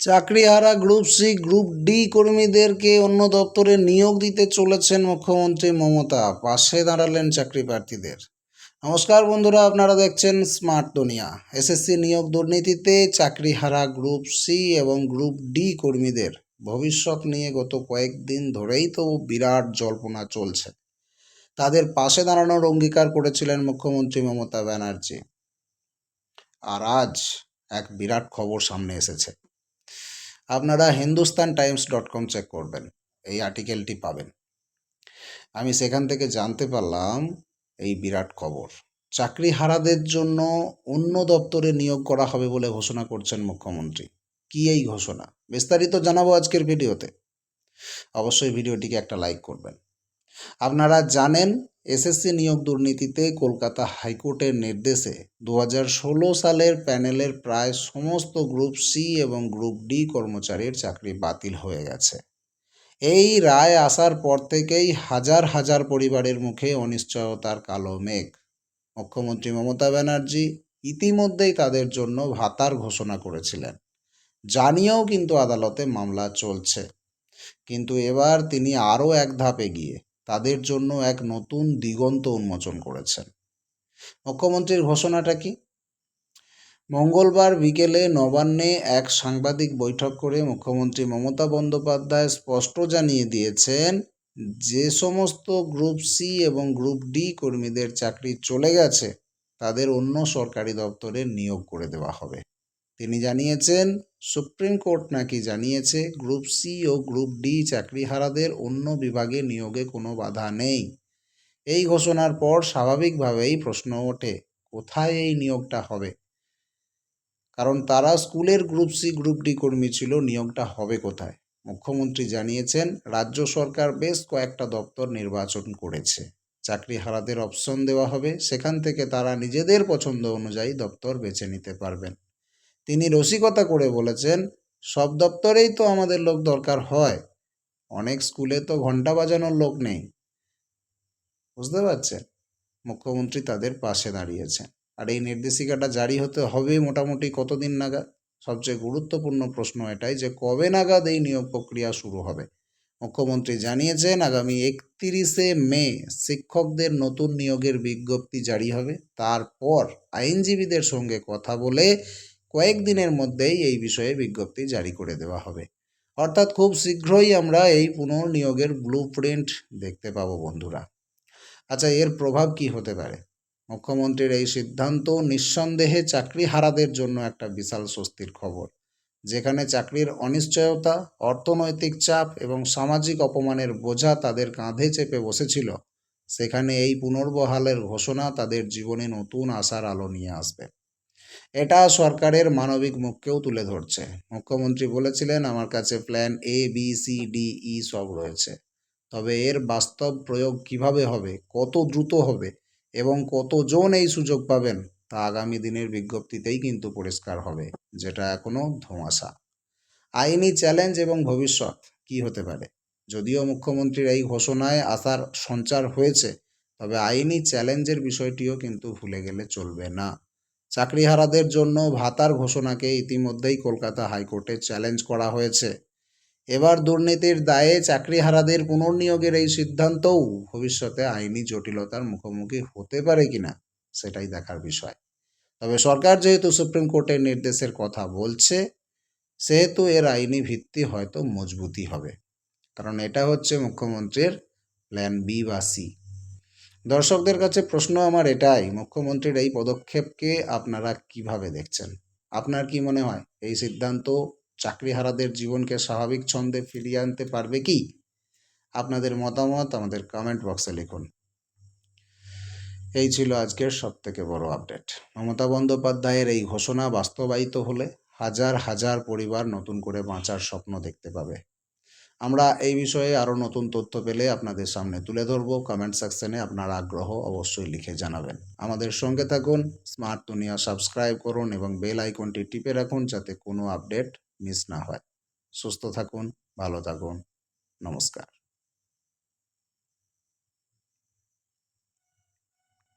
চাকরিহারা group C, group D কর্মীদেরকে অন্য দপ্তরে নিয়োগ দিতে চলেছেন মুখ্যমন্ত্রী মমতা। পাশে দাঁড়ালেন চাকরি প্রার্থীদের। নমস্কার বন্ধুরা, আপনারা দেখছেন স্মার্ট দুনিয়া। এসএসসি নিয়োগ দুর্নীতিতে চাকরিহারা গ্রুপ সি এবং গ্রুপ ডি কর্মীদের। ভবিষ্যৎ নিয়ে গত কয়েকদিন ধরেই তো বিরাট জল্পনা চলছে। তাদের পাশে দাঁড়ানোর অঙ্গীকার করেছিলেন মুখ্যমন্ত্রী মমতা ব্যানার্জি। আর আজ এক বিরাট খবর সামনে এসেছে। আপনারা Hindustan Times dot com check করবেন, এই আর্টিকেলটি পাবেন। আমি সেখান থেকে জানতে পারলাম এই বিরাট খবর। চাকরি হারাদের জন্য অন্য দপ্তরে নিয়োগ করা হবে বলে ঘোষণা করছেন মুখ্যমন্ত্রী। কি এই ঘোষণা? বিস্তারিত জানাব আজকের ভিডিওতে। অবশ্যই ভিডিওটিকে একটা লাইক করবেন। আপনারা জানেন, এসএসসি নিয়োগ দুর্নীতিতে কলকাতা হাইকোর্টের নির্দেশে দু হাজার ষোলো সালের প্যানেলের প্রায় সমস্ত গ্রুপ সি এবং গ্রুপ ডি কর্মচারীর চাকরি বাতিল হয়ে গেছে। এই রায় আসার পর থেকেই হাজার হাজার পরিবারের মুখে অনিশ্চয়তার কালো মেঘ। মুখ্যমন্ত্রী মমতা ব্যানার্জি ইতিমধ্যেই তাদের জন্য ভাতার ঘোষণা করেছিলেন। জানিয়েও কিন্তু আদালতে মামলা চলছে। কিন্তু এবার তিনি আরও এক ধাপে এগিয়ে। তাদের জন্য এক নতুন দিগন্ত উন্মোচন করেছেন। মুখ্যমন্ত্রীর ঘোষণাটা কি? মঙ্গলবার বিকেলে নবান্নে এক সাংবাদিক বৈঠক করে মুখ্যমন্ত্রী মমতা বন্দ্যোপাধ্যায় স্পষ্ট জানিয়ে দিয়েছেন, যে সমস্ত গ্রুপ সি এবং গ্রুপ ডি কর্মীদের চাকরি চলে গেছে, তাদের অন্য সরকারি দপ্তরে নিয়োগ করে দেওয়া হবে। তিনি জানিয়েছেন, সুপ্রিম কোর্ট নাকি জানিয়েছে, গ্রুপ সি ও গ্রুপ ডি চাকরিহারাদের অন্য বিভাগে নিয়োগে কোনো বাধা নেই। এই ঘোষণার পর স্বাভাবিকভাবেই প্রশ্ন ওঠে, কোথায় এই নিয়োগটা হবে? কারণ তারা স্কুলের গ্রুপ সি গ্রুপ ডি কর্মী ছিল, নিয়োগটা হবে কোথায়? মুখ্যমন্ত্রী জানিয়েছেন, রাজ্য সরকার বেশ কয়েকটা দপ্তর নির্বাচন করেছে। চাকরিহারাদের অপশন দেওয়া হবে, সেখান থেকে তারা নিজেদের পছন্দ অনুযায়ী দপ্তর বেছে নিতে পারবেন। তিনি রসিকতা করে বলেছেন, সব দপ্তরেই তো আমাদের লোক দরকার হয়। অনেক স্কুলে তো ঘণ্টা বাজানোর লোক নেই। বুঝতে পারছেন? মুখ্যমন্ত্রী তাদের পাশে দাঁড়িয়েছেন। আর এই নির্দেশিকাটা জারি হতে হবে মোটামুটি কতদিন নাগাদ? সবচেয়ে গুরুত্বপূর্ণ প্রশ্ন এটাই যে, কবে নাগাদ এই নিয়োগ প্রক্রিয়া শুরু হবে? মুখ্যমন্ত্রী জানিয়েছেন, আগামী একত্রিশে মে শিক্ষকদের নতুন নিয়োগের বিজ্ঞপ্তি জারি হবে। তারপর আইনজীবীদের সঙ্গে কথা বলে কয়েকদিনের মধ্যেই এই বিষয়ে বিজ্ঞপ্তি জারি করে দেওয়া হবে। অর্থাৎ খুব শীঘ্রই আমরা এই পুনর্নিয়োগের ব্লু প্রিন্ট দেখতে পাবো বন্ধুরা। আচ্ছা এর প্রভাব কি হতে পারে? মুখ্যমন্ত্রীর এই সিদ্ধান্ত নিঃসন্দেহে চাকরিহারাদের জন্য একটা বিশাল স্বস্তির খবর, যেখানে চাকরির অনিশ্চয়তা, অর্থনৈতিক চাপ এবং সামাজিক অপমানের বোঝা তাদের কাঁধে চেপে বসেছিল, সেখানে এই পুনর্বহালের ঘোষণা তাদের জীবনে নতুন আশার আলো নিয়ে আসবে। এটা সরকারের মানবিক মুখকেও তুলে ধরছে। মুখ্যমন্ত্রী বলেছিলেন, আমার কাছে plan A B C D E সব রয়েছে। তবে এর বাস্তব প্রয়োগ কীভাবে হবে, কত দ্রুত হবে এবং কত কতজন এই সুযোগ পাবেন, তা আগামী দিনের বিজ্ঞপ্তিতেই কিন্তু পরিষ্কার হবে, যেটা এখনও ধোঁয়াশা। আইনি চ্যালেঞ্জ এবং ভবিষ্যৎ কি হতে পারে? যদিও মুখ্যমন্ত্রীর এই ঘোষণায় আসার সঞ্চার হয়েছে, তবে আইনি চ্যালেঞ্জের বিষয়টিও কিন্তু ভুলে গেলে চলবে না। চাকরিহারাদের জন্য ভাতার ঘোষণাকে ইতিমধ্যেই কলকাতা হাইকোর্টে চ্যালেঞ্জ করা হয়েছে। এবার দুর্নীতির দায়ে চাকরিহারাদের পুনর্নিয়োগের এই সিদ্ধান্তও ভবিষ্যতে আইনি জটিলতার মুখোমুখি হতে পারে কিনা সেটাই দেখার বিষয়। তবে সরকার যেহেতু সুপ্রিম কোর্টের নির্দেশের কথা বলছে, সেহেতু এর আইনি ভিত্তি হয়তো মজবুতই হবে। কারণ এটা হচ্ছে মুখ্যমন্ত্রীর প্ল্যান বি বা সি। দর্শকদের কাছে প্রশ্ন আমার এটাই, মুখ্যমন্ত্রীর এই পদক্ষেপকে আপনারা কীভাবে দেখছেন? আপনার কি মনে হয়, এই সিদ্ধান্ত চাকরিহারাদের জীবনকে স্বাভাবিক ছন্দে ফিরিয়ে আনতে পারবে কি? আপনাদের মতামত আমাদের কমেন্ট বক্সে লিখুন। এই ছিল আজকের সব থেকে বড় আপডেট মমতা বন্দ্যোপাধ্যায়ের এই ঘোষণা বাস্তবায়িত হলে হাজার হাজার পরিবার নতুন করে বাঁচার স্বপ্ন দেখতে পাবে। আমরা এই বিষয়ে আরও নতুন তথ্য পেলে আপনাদের সামনে তুলে ধরবো। কমেন্ট সেকশনে আপনার আগ্রহ অবশ্যই লিখে জানাবেন। আমাদের সঙ্গে থাকুন স্মার্ট দুনিয়া সাবস্ক্রাইব করুন এবং বেল আইকনটি টিপে রাখুন যাতে কোনো আপডেট মিস না হয়। সুস্থ থাকুন, ভালো থাকুন। নমস্কার।